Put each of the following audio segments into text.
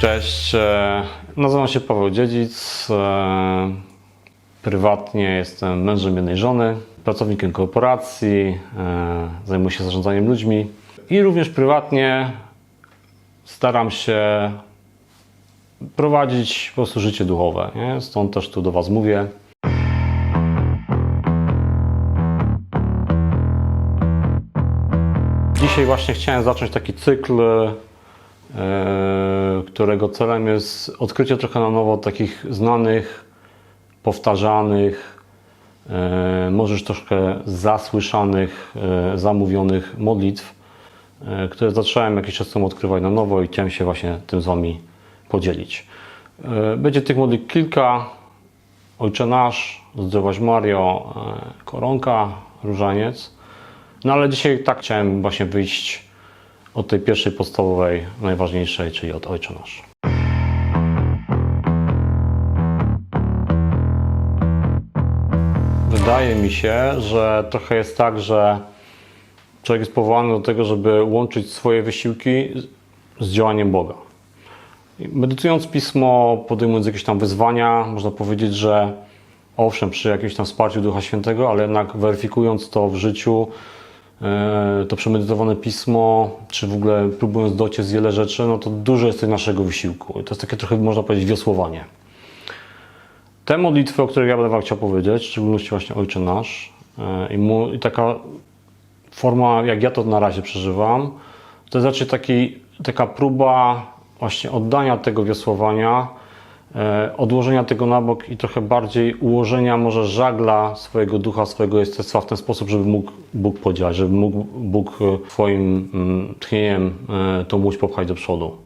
Cześć, e, nazywam się Paweł Dziedzic. e, Prywatnie jestem mężem jednej żony, pracownikiem korporacji, e, zajmuję się zarządzaniem ludźmi i również prywatnie staram się prowadzić po prostu życie duchowe. Nie? Stąd też tu do Was mówię. Dzisiaj właśnie chciałem zacząć taki cykl, którego celem jest odkrycie trochę na nowo takich znanych, powtarzanych, e, może troszkę zasłyszanych, e, zamówionych modlitw, e, które zacząłem jakiś czas temu odkrywać na nowo i chciałem się właśnie tym z Wami podzielić. E, Będzie tych modlitw kilka. Ojcze Nasz, Zdrowaś Mario, e, Koronka, Różaniec. No ale dzisiaj tak chciałem właśnie wyjść od tej pierwszej podstawowej, najważniejszej, czyli od Ojcze Nasz. Wydaje mi się, że trochę jest tak, że człowiek jest powołany do tego, żeby łączyć swoje wysiłki z- działaniem Boga. Medytując pismo, podejmując jakieś tam wyzwania, można powiedzieć, że owszem, przy jakimś tam wsparciu Ducha Świętego, ale jednak weryfikując to w życiu, to przemedytowane pismo, czy w ogóle próbując dociec wiele rzeczy, no to dużo jest tego naszego wysiłku. To jest takie trochę, można powiedzieć, wiosłowanie. Te modlitwy, o których ja będę Wam chciał powiedzieć, w szczególności właśnie Ojcze Nasz e, i, mu, i taka forma, jak ja to na razie przeżywam, to jest raczej taki, taka próba właśnie oddania tego wiosłowania, e, odłożenia tego na bok i trochę bardziej ułożenia może żagla swojego ducha, swojego jestestwa w ten sposób, żeby mógł Bóg podziałać, żeby mógł Bóg e, swoim mm, tchnieniem e, tą łódź popchać do przodu,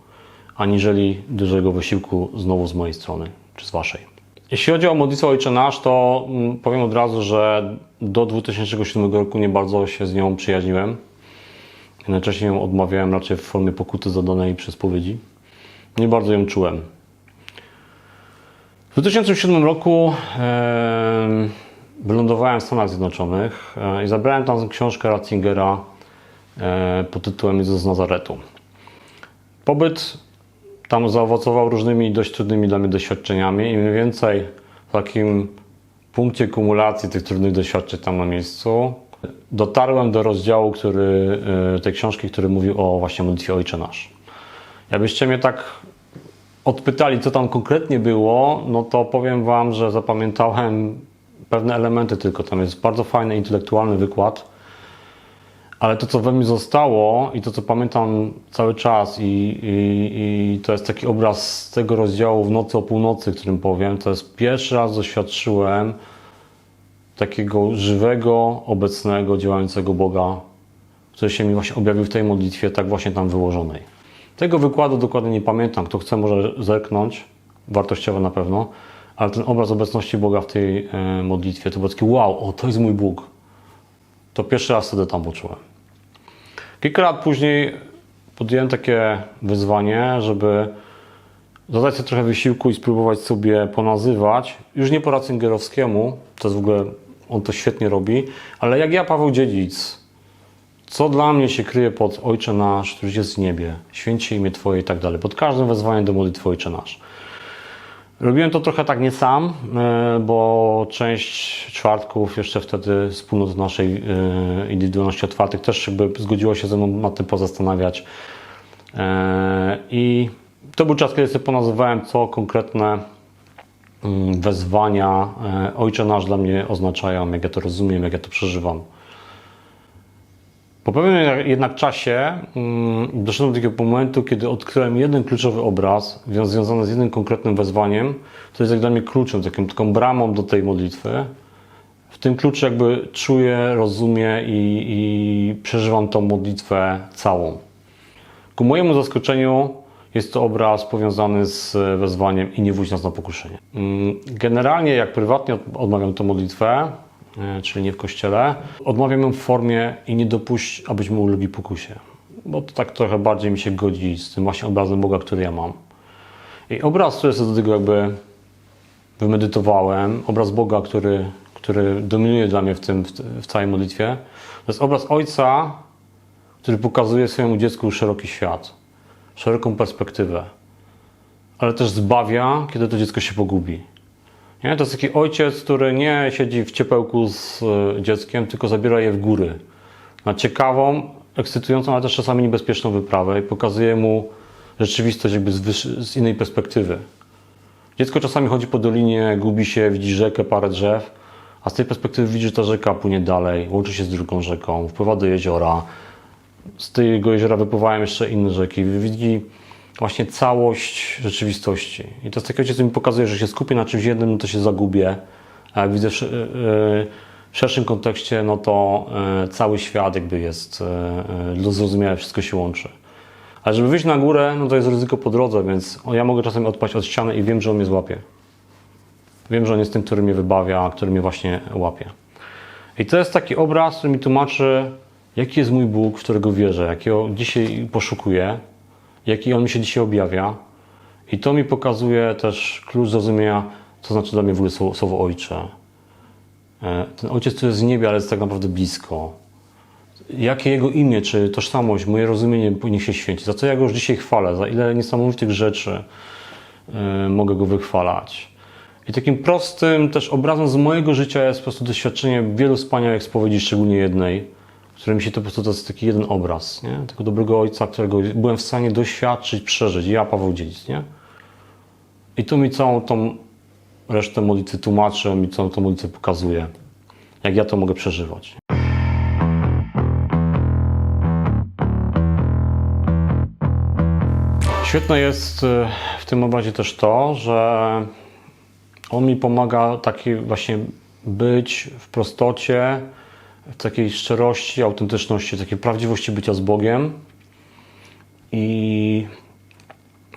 aniżeli dużego wysiłku znowu z mojej strony, czy z Waszej. Jeśli chodzi o modlitwę Ojcze Nasz, to mm, powiem od razu, że do 2007 roku nie bardzo się z nią przyjaźniłem. Najczęściej ją odmawiałem raczej w formie pokuty zadanej przez spowiedzi. Nie bardzo ją czułem. W 2007 roku em, wylądowałem w Stanach Zjednoczonych e, i zabrałem tam książkę Ratzingera e, pod tytułem Jezus z Nazaretu. Pobyt tam zaowocował różnymi dość trudnymi dla mnie doświadczeniami i mniej więcej w takim punkcie kumulacji tych trudnych doświadczeń tam na miejscu dotarłem do rozdziału który, e, tej książki, który mówił o właśnie modlitwie Ojcze Nasz. Jakbyście mnie tak odpytali, co tam konkretnie było, no to powiem Wam, że zapamiętałem pewne elementy tylko. Tam jest bardzo fajny, intelektualny wykład, ale to, co we mnie zostało i to, co pamiętam cały czas i, i, i to jest taki obraz z tego rozdziału w nocy o północy, którym powiem, to jest pierwszy raz doświadczyłem takiego żywego, obecnego, działającego Boga, który się mi właśnie objawił w tej modlitwie, tak właśnie tam wyłożonej. Tego wykładu dokładnie nie pamiętam. Kto chce, może zerknąć. Wartościowe na pewno. Ale ten obraz obecności Boga w tej e, modlitwie to był taki wow, o to jest mój Bóg. To pierwszy raz wtedy tam poczułem. Kilka lat później podjąłem takie wyzwanie, żeby zadać sobie trochę wysiłku i spróbować sobie ponazywać, już nie po Ratzingerowskiemu, to jest w ogóle, on to świetnie robi, ale jak ja, Paweł Dziedzic, co dla mnie się kryje pod Ojcze Nasz, który jest w niebie, święcie imię Twoje i tak dalej, pod każdym wezwaniem do modlitwy Ojcze Nasz. Robiłem to trochę tak nie sam, e, bo część czwartków, jeszcze wtedy wspólnot naszej e, indywidualności otwartych też jakby zgodziło się ze mną nad tym pozastanawiać. E, I to był czas, kiedy sobie ponazywałem, co konkretne mm, wezwania Ojcze Nasz dla mnie oznaczają, jak ja to rozumiem, jak ja to przeżywam. Po pewnym jednak czasie mm, doszedłem do takiego momentu, kiedy odkryłem jeden kluczowy obraz wią- związany z jednym konkretnym wezwaniem, co jest jak dla mnie kluczem, taką, taką bramą do tej modlitwy. W tym kluczu jakby czuję, rozumiem i, i przeżywam tą modlitwę całą. Ku mojemu zaskoczeniu jest to obraz powiązany z wezwaniem i nie wódź nas na pokuszenie. Mm, Generalnie jak prywatnie od- odmawiam tę modlitwę, czyli nie w kościele, odmawiam ją w formie i nie dopuść, abyśmy ulegli pokusie. Bo to tak trochę bardziej mi się godzi z tym właśnie obrazem Boga, który ja mam. I obraz, który sobie do tego jakby wymedytowałem, obraz Boga, który, który dominuje dla mnie w, tym, w całej modlitwie, to jest obraz Ojca, który pokazuje swojemu dziecku szeroki świat, szeroką perspektywę. ale też zbawia, kiedy to dziecko się pogubi. Nie? To jest taki ojciec, który nie siedzi w ciepełku z e, dzieckiem, tylko zabiera je w góry. Na ciekawą, ekscytującą, ale też czasami niebezpieczną wyprawę i pokazuje mu rzeczywistość jakby z, z innej perspektywy. Dziecko czasami chodzi po dolinie, gubi się, widzi rzekę, parę drzew, a z tej perspektywy widzi, że ta rzeka płynie dalej, łączy się z drugą rzeką, wpływa do jeziora. Z tego jeziora wypływają jeszcze inne rzeki. Widzi właśnie całość rzeczywistości. I to jest taki ojciec, który mi pokazuje, że się skupię na czymś jednym, no to się zagubię. A jak widzę w, yy, w szerszym kontekście, no to yy, cały świat jakby jest do zrozumienia, wszystko się łączy. Ale żeby wyjść na górę, no to jest ryzyko po drodze, więc ja mogę czasami odpaść od ściany i wiem, że on mnie złapie. Wiem, że on jest tym, który mnie wybawia, który mnie właśnie łapie. I to jest taki obraz, który mi tłumaczy, jaki jest mój Bóg, w którego wierzę, jakiego dzisiaj poszukuję, jaki on mi się dzisiaj objawia. I to mi pokazuje też klucz zrozumienia, co znaczy dla mnie w ogóle słowo, słowo ojcze. E, Ten ojciec, który jest w niebie, ale jest tak naprawdę blisko. Jakie jego imię, czy tożsamość, moje rozumienie niech się święci. Za co ja go już dzisiaj chwalę, za ile niesamowitych rzeczy e, mogę go wychwalać. I takim prostym też obrazem z mojego życia jest po prostu doświadczenie wielu wspaniałych spowiedzi, szczególnie jednej, mi się to po prostu to jest taki jeden obraz, nie? Tego dobrego ojca, którego byłem w stanie doświadczyć, przeżyć. Ja, Paweł Dziedzic, nie? I to mi całą tą resztę modlitwy tłumaczy, mi całą tą modlitwę pokazuje, jak ja to mogę przeżywać. Świetne jest y, w tym obrazie też to, że on mi pomaga taki właśnie być w prostocie, takiej szczerości, autentyczności, takiej prawdziwości bycia z Bogiem i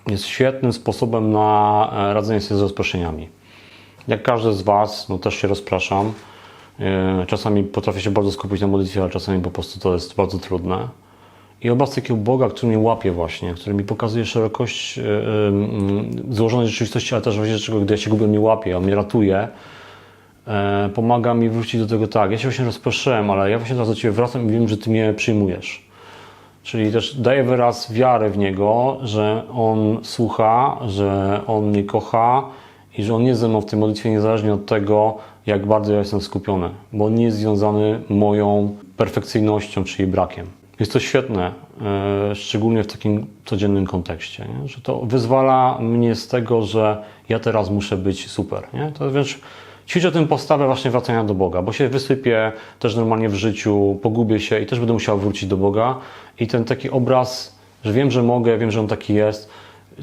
jest świetnym sposobem na e, radzenie sobie z rozproszeniami. Jak każdy z Was, no też się rozpraszam. E, Czasami potrafię się bardzo skupić na modlitwie, ale czasami po prostu to jest bardzo trudne. I obraz takiego Boga, który mnie łapie właśnie, który mi pokazuje szerokość e, złożonej rzeczywistości, ale też właśnie czego, gdy ja się gubię, mnie łapie, on mnie ratuje, pomaga mi wrócić do tego tak, ja się właśnie rozproszyłem, ale ja właśnie teraz do Ciebie wracam i wiem, że Ty mnie przyjmujesz. Czyli też daję wyraz wiary w Niego, że On słucha, że On mnie kocha i że On jest ze mną w tej modlitwie niezależnie od tego, jak bardzo ja jestem skupiony, bo On nie jest związany moją perfekcyjnością czy jej brakiem. Jest to świetne, e, szczególnie w takim codziennym kontekście, nie? że to wyzwala mnie z tego, że ja teraz muszę być super. Nie? To wręcz ćwiczę tę postawę właśnie wracania do Boga, bo się wysypię też normalnie w życiu, pogubię się i też będę musiał wrócić do Boga. I ten taki obraz, że wiem, że mogę, wiem, że On taki jest,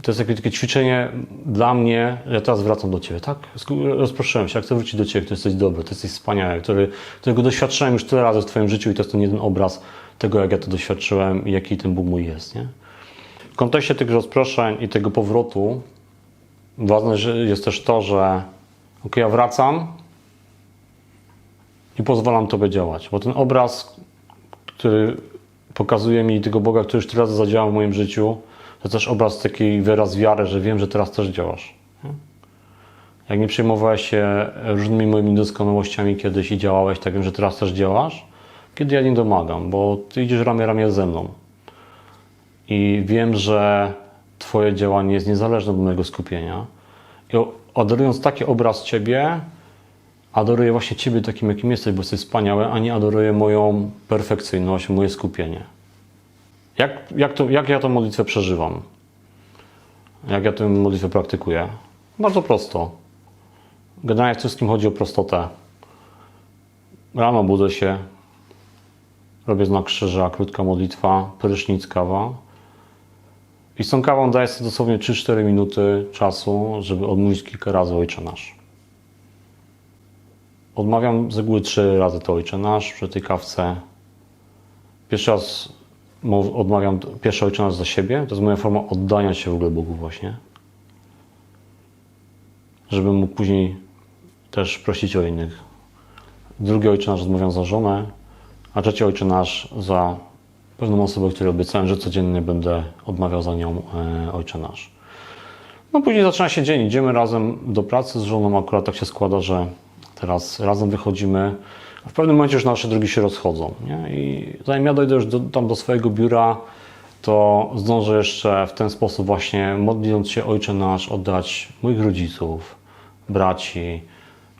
to jest takie, takie ćwiczenie dla mnie, że ja teraz wracam do Ciebie, tak? Rozproszyłem się, ja chcę wrócić do Ciebie, Ty jesteś dobry, Ty jesteś wspaniały, który, którego doświadczyłem już tyle razy w Twoim życiu i to jest ten jeden obraz tego, jak ja to doświadczyłem i jaki ten Bóg mój jest, nie? W kontekście tych rozproszeń i tego powrotu ważne jest też to, że ok, ja wracam i pozwalam Tobie działać, bo ten obraz, który pokazuje mi tego Boga, który już tyle razy zadziałał w moim życiu, to też obraz taki wyraz wiary, że wiem, że teraz też działasz. Jak nie przejmowałeś się różnymi moimi doskonałościami kiedyś i działałeś, tak wiem, że teraz też działasz, kiedy ja nie domagam, bo Ty idziesz ramię ramię ze mną. I wiem, że Twoje działanie jest niezależne od mojego skupienia. I adorując taki obraz Ciebie, adoruję właśnie Ciebie takim, jakim jesteś, bo jesteś wspaniały, a nie adoruję moją perfekcyjność, moje skupienie. Jak, jak, to, jak ja tę modlitwę przeżywam? Jak ja tę modlitwę praktykuję? Bardzo prosto. Generalnie wszystkim chodzi o prostotę. Rano budzę się, robię znak krzyża, krótka modlitwa, prysznic, kawa. I z tą kawą daję sobie dosłownie 3-4 minuty czasu, żeby odmówić kilka razy Ojcze Nasz. Odmawiam z reguły 3 razy to Ojcze Nasz przy tej kawce. Pierwszy raz odmawiam pierwszy Ojcze Nasz za siebie. To jest moja forma oddania się w ogóle Bogu właśnie. Żebym mógł później też prosić o innych. Drugi Ojcze Nasz odmawiam za żonę, a trzeci Ojcze Nasz za pewną osobę, której obiecałem, że codziennie będę odmawiał za nią e, Ojcze Nasz. No później zaczyna się dzień, idziemy razem do pracy z żoną, akurat tak się składa, że teraz razem wychodzimy. W pewnym momencie już nasze drogi się rozchodzą. Nie? I zanim ja dojdę już do, tam do swojego biura, to zdążę jeszcze w ten sposób właśnie modląc się Ojcze Nasz oddać moich rodziców, braci,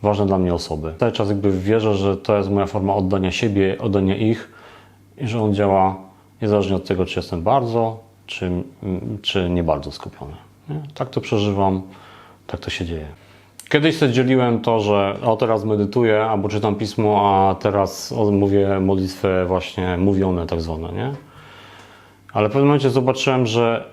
ważne dla mnie osoby. Cały czas jakby wierzę, że to jest moja forma oddania siebie, oddania ich i że On działa niezależnie od tego, czy jestem bardzo, czy, czy nie bardzo skupiony. Nie? Tak to przeżywam, tak to się dzieje. Kiedyś sobie dzieliłem to, że o teraz medytuję albo czytam pismo, a teraz mówię modlitwę właśnie mówione tak zwane, nie? Ale w pewnym momencie zobaczyłem, że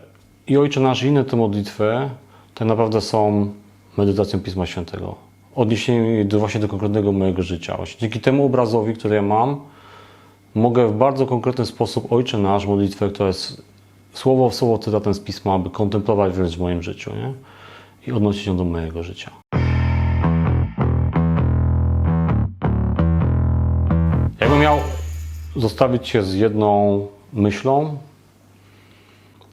i Ojcze Nasz i inne te modlitwy tak naprawdę są medytacją Pisma Świętego. Odniesieniem właśnie do konkretnego mojego życia. Właśnie dzięki temu obrazowi, który ja mam, mogę w bardzo konkretny sposób Ojcze Nasz, modlitwę, która jest słowo w słowo cytatem z Pisma, aby kontemplować wręcz w moim życiu, nie? I odnosić ją do mojego życia. Jakbym miał zostawić Cię z jedną myślą,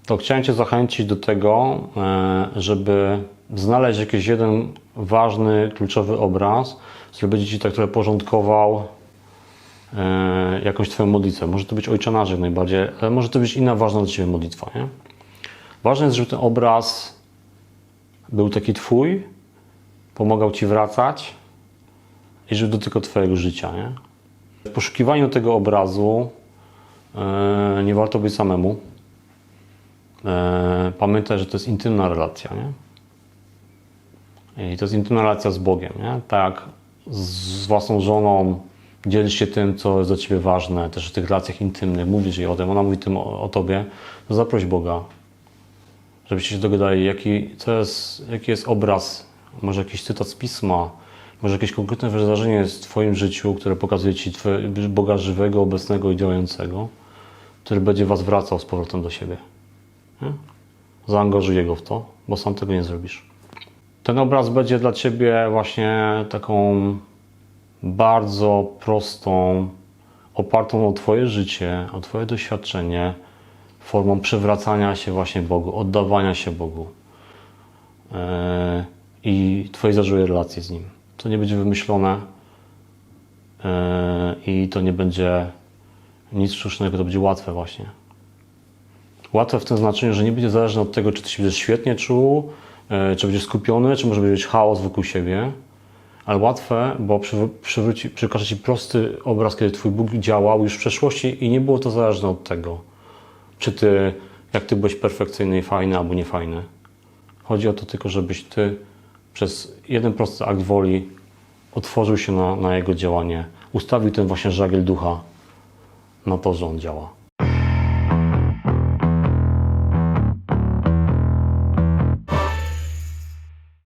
to chciałem Cię zachęcić do tego, e, żeby znaleźć jakiś jeden ważny, kluczowy obraz, który będzie Ci tak trochę porządkował jakąś Twoją modlitwę. Może to być Ojcze jak najbardziej, ale może to być inna ważna dla Ciebie modlitwa. Nie? Ważne jest, żeby ten obraz był taki Twój, pomagał Ci wracać i żeby dotykał Twojego życia. Nie? W poszukiwaniu tego obrazu e, nie warto być samemu. E, Pamiętaj, że to jest intymna relacja, nie? I to jest intymna relacja z Bogiem, nie? Tak, z własną żoną dzielisz się tym, co jest dla Ciebie ważne, też w tych relacjach intymnych, mówisz jej o tym, ona mówi tym o, o Tobie, to zaproś Boga, żebyście się dogadali, jaki, co jest, jaki jest obraz, może jakiś cytat z Pisma, może jakieś konkretne wydarzenie w Twoim życiu, które pokazuje Ci twoje, Boga żywego, obecnego i działającego, który będzie Was wracał z powrotem do siebie. Nie? Zaangażuj Jego w to, bo sam tego nie zrobisz. Ten obraz będzie dla Ciebie właśnie taką bardzo prostą, opartą o Twoje życie, o Twoje doświadczenie, formą przywracania się właśnie Bogu, oddawania się Bogu yy, i Twojej zażyłej relacji z Nim. To nie będzie wymyślone yy, i to nie będzie nic sztucznego, to będzie łatwe właśnie. Łatwe w tym znaczeniu, że nie będzie zależne od tego, czy ty się będziesz świetnie czuł, e, czy będziesz skupiony, czy może być chaos wokół siebie. Ale łatwe, bo przywr- przywróci, przekaże ci prosty obraz, kiedy twój Bóg działał już w przeszłości i nie było to zależne od tego, czy ty, jak ty byłeś perfekcyjny i fajny, albo niefajny. Chodzi o to tylko, żebyś ty przez jeden prosty akt woli otworzył się na, na Jego działanie, ustawił ten właśnie żagiel ducha na to, że On działa.